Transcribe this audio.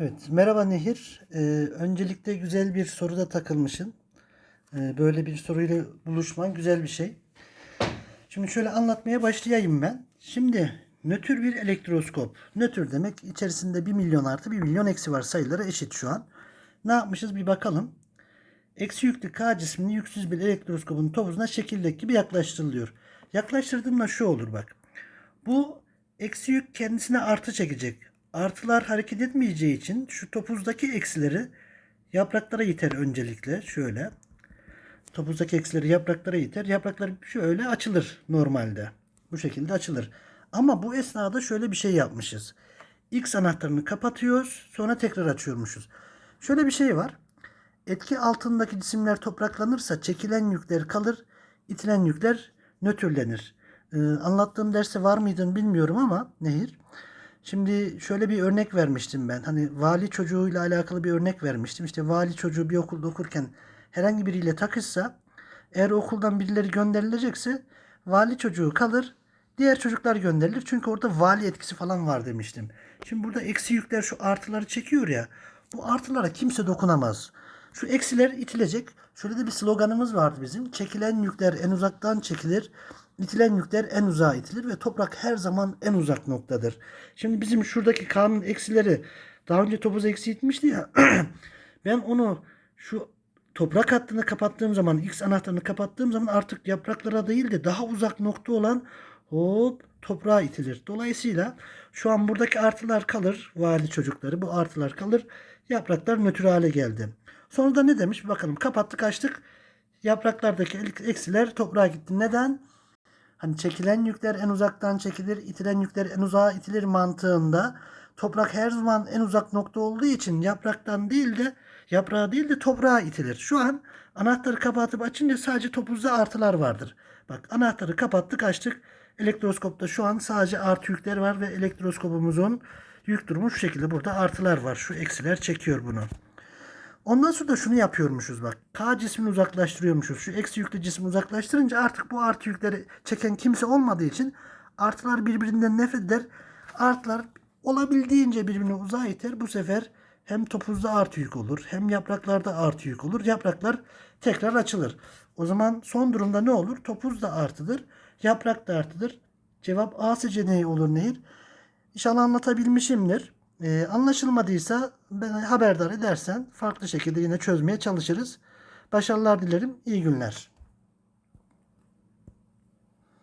Evet, merhaba Nehir. Ee, öncelikle güzel bir soruda takılmışsın. Ee, böyle bir soruyla buluşman güzel bir şey. Şimdi şöyle anlatmaya başlayayım ben. Şimdi nötr bir elektroskop. Nötr demek içerisinde 1 milyon artı 1 milyon eksi var sayıları eşit şu an. Ne yapmışız bir bakalım. Eksi yüklü K cismini yüksüz bir elektroskopun topuzuna şekildeki gibi yaklaştırılıyor. Yaklaştırdığımda şu olur bak. Bu eksi yük kendisine artı çekecek. Artılar hareket etmeyeceği için şu topuzdaki eksileri yapraklara iter öncelikle. Şöyle. Topuzdaki eksileri yapraklara iter. Yapraklar şöyle açılır normalde. Bu şekilde açılır. Ama bu esnada şöyle bir şey yapmışız. X anahtarını kapatıyoruz. Sonra tekrar açıyormuşuz. Şöyle bir şey var. Etki altındaki cisimler topraklanırsa çekilen yükler kalır, itilen yükler nötrlenir. Ee, anlattığım derste var mıydın bilmiyorum ama Nehir. Şimdi şöyle bir örnek vermiştim ben. Hani vali çocuğuyla alakalı bir örnek vermiştim. İşte vali çocuğu bir okulda okurken herhangi biriyle takışsa eğer okuldan birileri gönderilecekse vali çocuğu kalır, diğer çocuklar gönderilir. Çünkü orada vali etkisi falan var demiştim. Şimdi burada eksi yükler şu artıları çekiyor ya. Bu artılara kimse dokunamaz. Şu eksiler itilecek. Şöyle de bir sloganımız vardı bizim. Çekilen yükler en uzaktan çekilir. İtilen yükler en uzağa itilir ve toprak her zaman en uzak noktadır. Şimdi bizim şuradaki K'nın eksileri daha önce topuz eksi itmişti ya. ben onu şu toprak hattını kapattığım zaman X anahtarını kapattığım zaman artık yapraklara değil de daha uzak nokta olan hop toprağa itilir. Dolayısıyla şu an buradaki artılar kalır. Vali çocukları bu artılar kalır. Yapraklar nötr hale geldi. Sonra da ne demiş? Bakalım kapattık açtık. Yapraklardaki eksiler toprağa gitti. Neden? Hani çekilen yükler en uzaktan çekilir, itilen yükler en uzağa itilir mantığında toprak her zaman en uzak nokta olduğu için yapraktan değil de yaprağa değil de toprağa itilir. Şu an anahtarı kapatıp açınca sadece topuzda artılar vardır. Bak anahtarı kapattık açtık. Elektroskopta şu an sadece artı yükler var ve elektroskopumuzun yük durumu şu şekilde burada artılar var. Şu eksiler çekiyor bunu. Ondan sonra da şunu yapıyormuşuz bak. K cismini uzaklaştırıyormuşuz. Şu eksi yüklü cismi uzaklaştırınca artık bu artı yükleri çeken kimse olmadığı için artılar birbirinden nefret eder. Artılar olabildiğince birbirine uzağa iter. Bu sefer hem topuzda artı yük olur hem yapraklarda artı yük olur. Yapraklar tekrar açılır. O zaman son durumda ne olur? Topuz da artıdır. Yaprak da artıdır. Cevap A seçeneği olur Nehir. İnşallah anlatabilmişimdir. Ee, anlaşılmadıysa beni haberdar edersen farklı şekilde yine çözmeye çalışırız. Başarılar dilerim. İyi günler.